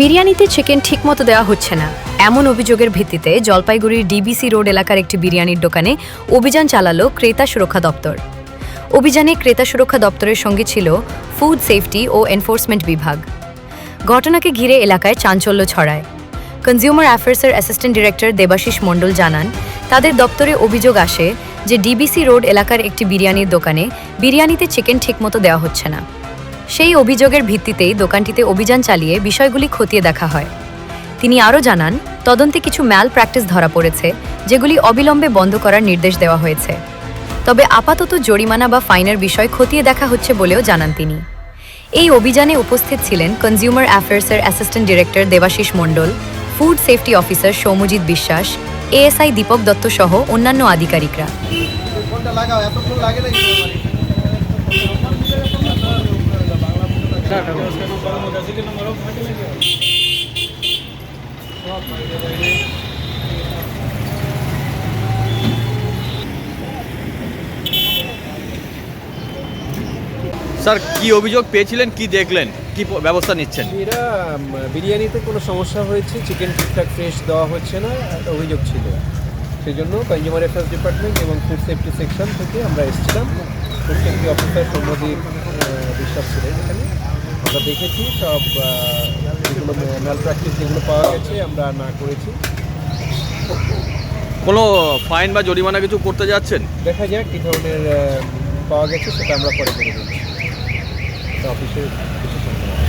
বিরিয়ানিতে চিকেন ঠিকমতো দেওয়া হচ্ছে না। এমন অভিযোগের ভিত্তিতে জলপাইগুড়ির ডিবিসি রোড এলাকার একটি বিরিয়ানির দোকানে অভিযান চালালো ক্রেতা সুরক্ষা দপ্তর। অভিযানে ক্রেতা সুরক্ষা দপ্তরের সঙ্গে ছিল ফুড সেফটি ও এনফোর্সমেন্ট বিভাগ। ঘটনাকে ঘিরে এলাকায় চাঞ্চল্য ছড়ায়। কনজিউমার অ্যাফেয়ার্সের অ্যাসিস্ট্যান্ট ডিরেক্টর দেবাশিস মণ্ডল জানান, তাদের দপ্তরে অভিযোগ আসে যে ডিবিসি রোড এলাকার একটি বিরিয়ানির দোকানে বিরিয়ানিতে চিকেন ঠিকমতো দেওয়া হচ্ছে না। সেই অভিযোগের ভিত্তিতেই দোকানটিতে অভিযান চালিয়ে বিষয়গুলি খতিয়ে দেখা হয়। তিনি আরও জানান, তদন্তে কিছু ম্যাল প্র্যাকটিস ধরা পড়েছে, যেগুলি অবিলম্বে বন্ধ করার নির্দেশ দেওয়া হয়েছে। তবে আপাতত জরিমানা বা ফাইনের বিষয় খতিয়ে দেখা হচ্ছে বলেও জানান তিনি। এই অভিযানে উপস্থিত ছিলেন consumer অ্যাফেয়ার্সের assistant director Debashis Mondal, food safety officer Soumajit Biswas, ASI Dipak Dutta সহ অন্যান্য আধিকারিকরা। স্যার, কি অভিযোগ পেয়েছিলেন, কি দেখলেন, কি ব্যবস্থা নিচ্ছেন? এরা বিরিয়ানিতে কোনো সমস্যা হয়েছে চিকেন ঠিকঠাক ফ্রেশ দেওয়া হচ্ছে না অভিযোগ ছিল। সেই জন্য কনজিউমার অ্যাফেয়ার্স ডিপার্টমেন্ট এবং ফুড সেফটি সেকশন থেকে আমরা এসেছিলাম। ফুড সেফটি অফিসার সৌম্যদীপ বিশ্বাস ছিলেন এখানে। আমরা দেখেছি সব যেগুলো ম্যাল প্র্যাকটিস যেগুলো পাওয়া গেছে আমরা না করেছি। কোনো ফাইন বা জরিমানা কিছু করতে যাচ্ছেন? দেখা যাক কী ধরনের পাওয়া গেছে সেটা আমরা পরে করে দিচ্ছি অফিসে কিছু